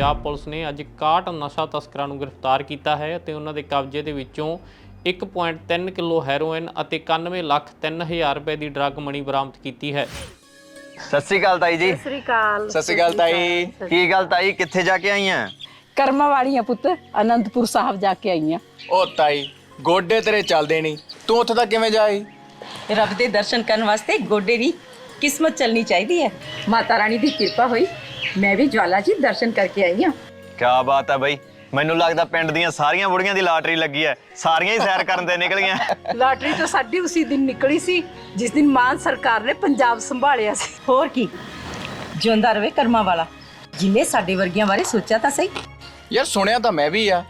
Punjab police ਨੇ ਅੱਜ 61 ਨਸ਼ਾ ਤਸਕਰਾਂ ਨੂੰ ਗ੍ਰਿਫਤਾਰ ਕੀਤਾ ਹੈ ਅਤੇ ਉਹਨਾਂ ਦੇ ਕਬਜ਼ੇ ਦੇ ਵਿੱਚੋਂ 1.3 ਕਿਲੋ ਹੈਰੋਇਨ ਅਤੇ 91 ਲੱਖ 3000 ਰੁਪਏ ਦੀ ਡਰੱਗ ਮਣੀ ਬਰਾਮਦ ਕੀਤੀ ਹੈ। ਸਤਿ ਸ੍ਰੀ ਅਕਾਲ ਤਾਈ ਜੀ। ਸਤਿ ਸ੍ਰੀ ਅਕਾਲ। ਸਤਿ ਸ਼੍ਰੀ ਅਕਾਲ ਤਾਈ। ਕੀ ਗੱਲ ਤਾਈ? ਕਿੱਥੇ ਜਾ ਕੇ ਆਈਆਂ? ਕਰਮਾਂ ਵਾਲੀਆਂ ਪੁੱਤ ਅਨੰਦਪੁਰ ਸਾਹਿਬ ਜਾ ਕੇ ਆਈਆਂ। ਉਹ ਤਾਈ ਗੋਡੇ ਤੇਰੇ ਚੱਲਦੇ ਨਹੀਂ। ਤੂੰ ਉੱਥੇ ਤੱਕ ਕਿਵੇਂ ਜਾਈ? ਰੱਬ ਦੇ ਦਰਸ਼ਨ ਕਰਨ ਵਾਸਤੇ ਗੋਡੇ ਦੀ ਕਿਸਮਤ ਚੱਲਣੀ ਚਾਹੀਦੀ ਹੈ। ਮਾਤਾ ਰਾਣੀ ਦੀ ਕਿਰਪਾ ਹੋਈ। ਮੈਂ ਵੀ ਜਵਾਲਾ ਜੀ ਦਰਸ਼ਨ ਕਰਕੇ ਆਈ ਹਾਂ। ਕੀ ਬਾਤ ਹੈ ਬਈ। ਮੈਨੂੰ ਲੱਗਦਾ ਪਿੰਡ ਦੀਆਂ ਸਾਰੀਆਂ ਬੁੜੀਆਂ ਦੀ ਲਾਟਰੀ ਲੱਗੀ ਹੈ। ਸਾਰੀਆਂ ਹੀ ਸੈਰ ਕਰਨ ਤੇ ਨਿਕਲੀਆਂ। ਲਾਟਰੀ ਤਾਂ ਸਾਡੀ ਉਸੇ ਦਿਨ ਨਿਕਲੀ ਸੀ ਜਿਸ ਦਿਨ ਮਾਨ ਸਰਕਾਰ ਨੇ ਪੰਜਾਬ ਸੰਭਾਲਿਆ ਸੀ। ਹੋਰ ਕੀ? ਜਿਉਂਦਾ ਰਵੇ ਕਰਮਾਂ ਵਾਲਾ। ਜਿਨੇ ਸਾਡੇ ਵਰਗੀਆਂ ਬਾਰੇ ਸੋਚਿਆ ਤਾਂ ਸਹੀ। ਯਾਰ ਸੁਣਿਆ ਤਾਂ ਮੈਂ ਵੀ ਆ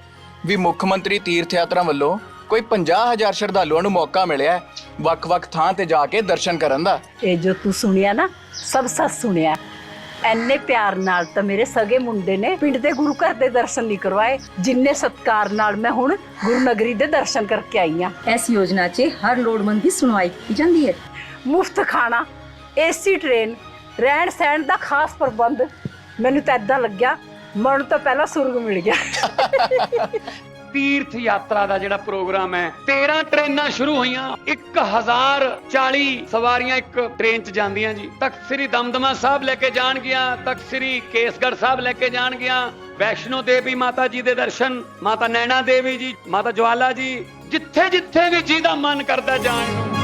ਵੀ ਮੁੱਖ ਮੰਤਰੀ ਤੀਰਥ ਯਾਤਰਾ ਵੱਲੋਂ ਕੋਈ 50000 ਸ਼ਰਧਾਲੂਆਂ ਨੂੰ ਮੌਕਾ ਮਿਲਿਆ ਹੈ ਵੱਖ-ਵੱਖ ਥਾਂ ਤੇ ਜਾ ਕੇ ਦਰਸ਼ਨ ਕਰਨ ਦਾ। ਇਹ ਜੋ ਤੂੰ ਸੁਣਿਆ ਨਾ ਸਭ ਸੱਚ ਸੁਣਿਆ। ਐਨੇ ਪਿਆਰ ਨਾਲ ਤਾਂ ਮੇਰੇ ਸਗੇ ਮੁੰਡੇ ਨੇ ਪਿੰਡ ਦੇ ਗੁਰੂ ਘਰ ਦੇ ਦਰਸ਼ਨ ਨਹੀਂ ਕਰਵਾਏ ਜਿੰਨੇ ਸਤਕਾਰ ਨਾਲ ਮੈਂ ਹੁਣ ਗੁਰੂ ਨਗਰੀ ਦੇ ਦਰਸ਼ਨ ਕਰਕੇ ਆਈ ਆ ਇਸ ਯੋਜਨਾ 'ਚ ਹਰ ਲੋੜਵੰਦ ਦੀ ਸੁਣਵਾਈ ਕੀਤੀ ਜਾਂਦੀ ਹੈ। ਮੁਫਤ ਖਾਣਾ ਏਸੀ ਟ੍ਰੇਨ ਰਹਿਣ ਸਹਿਣ ਦਾ ਖਾਸ ਪ੍ਰਬੰਧ ਮੈਨੂੰ ਤਾਂ ਇਦਾਂ ਲੱਗਿਆ ਮਰਨ ਤੋਂ ਪਹਿਲਾਂ ਸੁਰਗ ਮਿਲ ਗਿਆ। ਤੀਰਥ ਯਾਤਰਾ ਦਾ ਜਿਹੜਾ ਪ੍ਰੋਗਰਾਮ ਹੈ 13 ਟ੍ਰੇਨਾਂ ਸ਼ੁਰੂ ਹੋਈਆਂ 1040 ਸਵਾਰੀਆਂ ਇੱਕ ਟ੍ਰੇਨ 'ਚ ਜਾਂਦੀਆਂ ਜੀ ਤਖਤ ਸ੍ਰੀ ਦਮਦਮਾ ਸਾਹਿਬ ਲੈ ਕੇ ਜਾਣਗੀਆਂ ਤਖਤ ਸ੍ਰੀ ਕੇਸਗੜ੍ਹ ਸਾਹਿਬ ਲੈ ਕੇ ਜਾਣਗੀਆਂ ਵੈਸ਼ਨੋ ਦੇਵੀ ਮਾਤਾ ਜੀ ਦੇ ਦਰਸ਼ਨ ਮਾਤਾ ਨੈਣਾ ਦੇਵੀ ਜੀ ਮਾਤਾ ਜਵਾਲਾ ਜੀ ਜਿੱਥੇ ਜਿੱਥੇ ਵੀ ਜਿਹਦਾ ਮਨ ਕਰਦਾ ਜਾਣ ਨੂੰ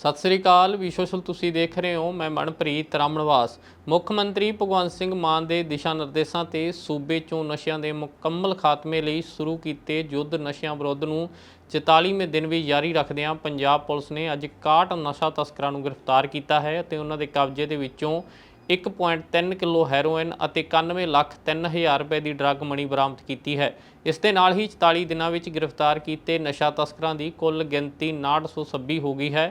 ਸਤਿ ਸ੍ਰੀ ਅਕਾਲ ਵਿਸ਼ੋਸਲ ਤੁਸੀਂ ਦੇਖ ਰਹੇ ਹੋ, ਮੈਂ ਮਨਪ੍ਰੀਤ ਰਾਮਨਵਾਸ ਮੁੱਖ ਮੰਤਰੀ ਭਗਵੰਤ ਸਿੰਘ ਮਾਨ ਦੇ ਦਿਸ਼ਾ ਨਿਰਦੇਸ਼ਾਂ ਤੇ ਸੂਬੇ 'ਚੋਂ ਨਸ਼ਿਆਂ ਦੇ ਮੁਕੰਮਲ ਖਾਤਮੇ ਲਈ ਸ਼ੁਰੂ ਕੀਤੇ ਯੁੱਧ, ਨਸ਼ਿਆਂ ਵਿਰੁੱਧ ਨੂੰ 44ਵੇਂ ਦਿਨ ਵੀ ਜਾਰੀ ਰੱਖਦਿਆਂ ਪੰਜਾਬ ਪੁਲਿਸ ਨੇ ਅੱਜ 61 ਨਸ਼ਾ ਤਸਕਰਾਂ ਨੂੰ ਗ੍ਰਿਫਤਾਰ ਕੀਤਾ ਹੈ ਅਤੇ ਉਹਨਾਂ ਦੇ ਕਬਜ਼ੇ ਦੇ ਵਿੱਚੋਂ 1.3 ਕਿਲੋ ਹੈਰੋਇਨ ਅਤੇ 91 ਲੱਖ 3000 ਰੁਪਏ ਦੀ ਡਰੱਗ ਮਣੀ ਬਰਾਮਦ ਕੀਤੀ ਹੈ। ਇਸ ਦੇ ਨਾਲ ਹੀ 44 ਦਿਨਾਂ ਵਿੱਚ ਗ੍ਰਿਫਤਾਰ ਕੀਤੇ ਨਸ਼ਾ ਤਸਕਰਾਂ ਦੀ ਕੁੱਲ ਗਿਣਤੀ 926 ਹੋ ਗਈ ਹੈ।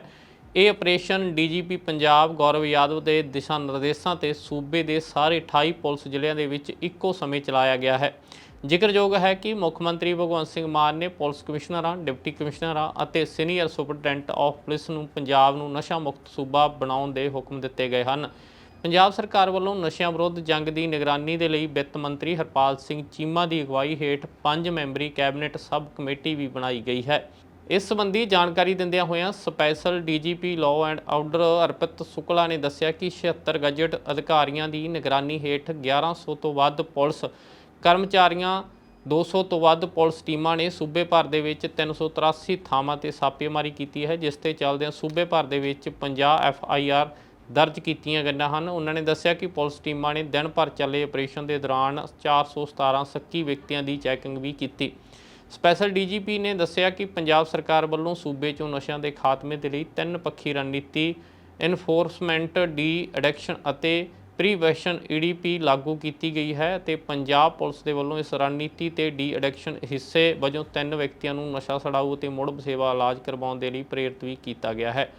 ਇਹ ਆਪਰੇਸ਼ਨ ਡੀਜੀਪੀ ਪੰਜਾਬ ਗੌਰਵ ਯਾਦਵ ਦੇ ਦਿਸ਼ਾ ਨਿਰਦੇਸ਼ਾਂ ਤੇ ਸੂਬੇ ਦੇ ਸਾਰੇ 28 ਪੁਲਿਸ ਜ਼ਿਲ੍ਹਿਆਂ ਦੇ ਵਿੱਚ ਇੱਕੋ ਸਮੇਂ ਚਲਾਇਆ ਗਿਆ ਹੈ। ਜ਼ਿਕਰਯੋਗ ਹੈ ਕਿ ਮੁੱਖ ਮੰਤਰੀ ਭਗਵੰਤ ਸਿੰਘ ਮਾਨ ਨੇ ਪੁਲਿਸ ਕਮਿਸ਼ਨਰਾਂ, ਡਿਪਟੀ ਕਮਿਸ਼ਨਰਾਂ ਅਤੇ ਸੀਨੀਅਰ ਸੁਪਰਡੈਂਟ ਆਫ ਪੁਲਿਸ ਨੂੰ ਪੰਜਾਬ ਨੂੰ ਨਸ਼ਾ ਮੁਕਤ ਸੂਬਾ ਬਣਾਉਣ ਦੇ ਹੁਕਮ ਦਿੱਤੇ ਗਏ ਹਨ। ਪੰਜਾਬ ਸਰਕਾਰ ਵੱਲੋਂ ਨਸ਼ਿਆਂ ਵਿਰੁੱਧ ਜੰਗ ਦੀ ਨਿਗਰਾਨੀ ਦੇ ਲਈ ਵਿੱਤ ਮੰਤਰੀ ਹਰਪਾਲ ਸਿੰਘ ਚੀਮਾ ਦੀ ਅਗਵਾਈ ਹੇਠ ਪੰਜ ਮੈਂਬਰੀ ਕੈਬਨਿਟ ਸਬ ਕਮੇਟੀ ਵੀ ਬਣਾਈ ਗਈ ਹੈ। ਇਸ ਸੰਬੰਧੀ ਜਾਣਕਾਰੀ ਦਿੰਦਿਆਂ ਹੋਇਆਂ special DGP law and order Arpit Shukla ਨੇ ਦੱਸਿਆ ਕਿ 76 ਗਜਟ ਅਧਿਕਾਰੀਆਂ ਦੀ ਨਿਗਰਾਨੀ ਹੇਠ 1100 ਤੋਂ ਵੱਧ ਪੁਲਿਸ ਕਰਮਚਾਰੀਆਂ 200 ਤੋਂ ਵੱਧ ਪੁਲਿਸ ਟੀਮਾਂ ਨੇ ਸੂਬੇ ਭਰ ਦੇ ਵਿੱਚ 383 ਥਾਵਾਂ ਤੇ ਛਾਪੇਮਾਰੀ ਕੀਤੀ ਹੈ, ਜਿਸ ਤੇ ਚੱਲਦਿਆਂ ਸੂਬੇ ਭਰ ਦੇ ਵਿੱਚ 50 ਐਫ ਆਈ ਆਰ ਦਰਜ ਕੀਤੀਆਂ ਗਈਆਂ ਹਨ। ਉਹਨਾਂ ਨੇ ਦੱਸਿਆ ਕਿ ਪੁਲਿਸ ਟੀਮਾਂ ਨੇ ਦਿਨ ਭਰ ਚੱਲੇ ਆਪਰੇਸ਼ਨ ਦੇ ਦੌਰਾਨ 417 ਸੱਕੀ ਵਿਅਕਤੀਆਂ ਦੀ ਚੈਕਿੰਗ ਵੀ ਕੀਤੀ। ਸਪੈਸ਼ਲ ਡੀਜੀਪੀ ਨੇ ਦੱਸਿਆ ਕਿ ਪੰਜਾਬ ਸਰਕਾਰ ਵੱਲੋਂ ਸੂਬੇ 'ਚੋਂ ਨਸ਼ਿਆਂ ਦੇ ਖਾਤਮੇ ਦੇ ਲਈ ਤਿੰਨ ਪੱਖੀ ਰਣਨੀਤੀ ਇਨਫੋਰਸਮੈਂਟ ਡੀ ਐਡਿਕਸ਼ਨ ਅਤੇ ਪ੍ਰੀਵੈਸ਼ਨ ਈਡੀਪੀ ਲਾਗੂ ਕੀਤੀ ਗਈ ਹੈ ਤੇ ਪੰਜਾਬ ਪੁਲਿਸ ਦੇ ਵੱਲੋਂ ਇਸ ਰਣਨੀਤੀ ਤੇ ਡੀ ਐਡਿਕਸ਼ਨ ਹਿੱਸੇ ਵਜੋਂ ਤਿੰਨ ਵਿਅਕਤੀਆਂ ਨੂੰ ਨਸ਼ਾ ਛਡਾਊ ਅਤੇ ਮੁੜ ਸੇਵਾ ਇਲਾਜ ਕਰਵਾਉਣ ਦੇ ਲਈ ਪ੍ਰੇਰਿਤ ਵੀ ਕੀਤਾ ਗਿਆ ਹੈ।